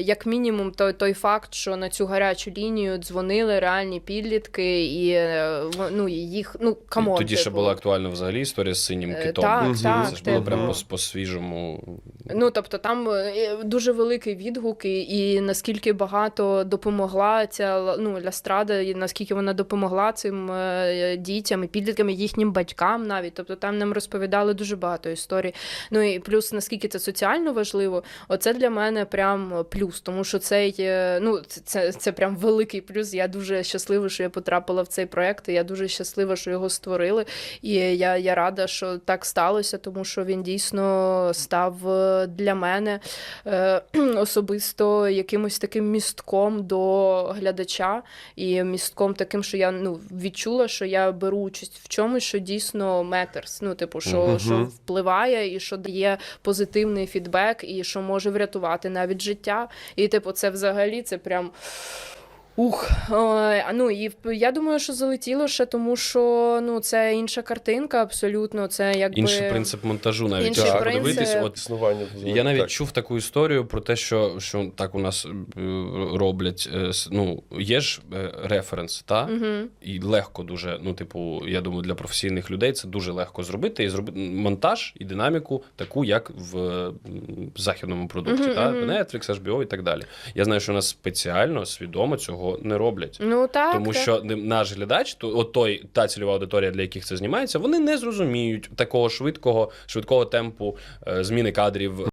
Як мінімум, той, той факт, що на цю гарячу лінію дзвонили реальні підлітки, і е, ну, їх, ну, камон. Тоді ще типу. була актуальна взагалі історія з синім Е, китом. так, це, так, це ж було типу. прямо по, по свіжому. Ну, тобто там е, дуже великий відгук, і, і наскільки багато допомогла ця ну, Лястрада, і наскільки вона допомогла цим дітям і підліткам, і їхнім батькам навіть. Тобто там нам розповідали дуже багато історій. Ну і плюс, наскільки це соціально важливо, оце для мене прям плюс, тому що цей, ну, це, це, це прям великий плюс. Я дуже щаслива, що я потрапила в цей проект, і я дуже щаслива, що його створили. І я, я рада, що так сталося, тому що він дійсно став е, для мене е, особисто якимось таким містком до глядача, і містком таким, що я ну, відчула, що я беру участь в чомусь, що дійсно matters, ну, типу, що, Мгм. що впливає і що дає позитивний фідбек, і що може врятувати навіть життя. І, типу, це взагалі це прям. Ух, ой, ну і в- я думаю, що залетіло ще тому, що ну це інша картинка, абсолютно. Це якби Інший принцип монтажу навіть Інший якщо принцип. подивитись. От існування. Я навіть так. чув таку історію про те, що, що так у нас е, роблять. е, Ну, є ж е, референс, та? Угу. І легко дуже. Ну, типу, я думаю, для професійних людей це дуже легко зробити і зробити монтаж і динаміку, таку, як в західному продукті, Мгм, та? мгм. Netflix, HBO і так далі. Я знаю, що у нас спеціально, свідомо цього не роблять. Ну так. Тому так. що наш глядач, то от той та цільова аудиторія, для яких це знімається, вони не зрозуміють такого швидкого, швидкого темпу е, зміни кадрів,